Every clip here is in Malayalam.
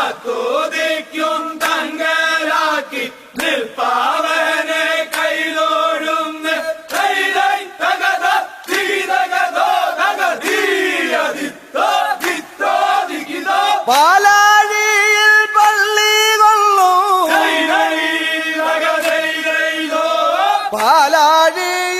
കാത്തു പാലാഴിയിൽ പള്ളി കൊള്ളൂ. പാലാഴിയിൽ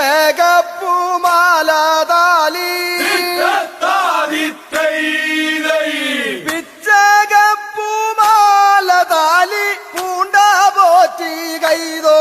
പിച്ചകപ്പുമാലാതാലി പിച്ചകപ്പുമാലതാലി പൂണ്ട പോറ്റി കൈതോ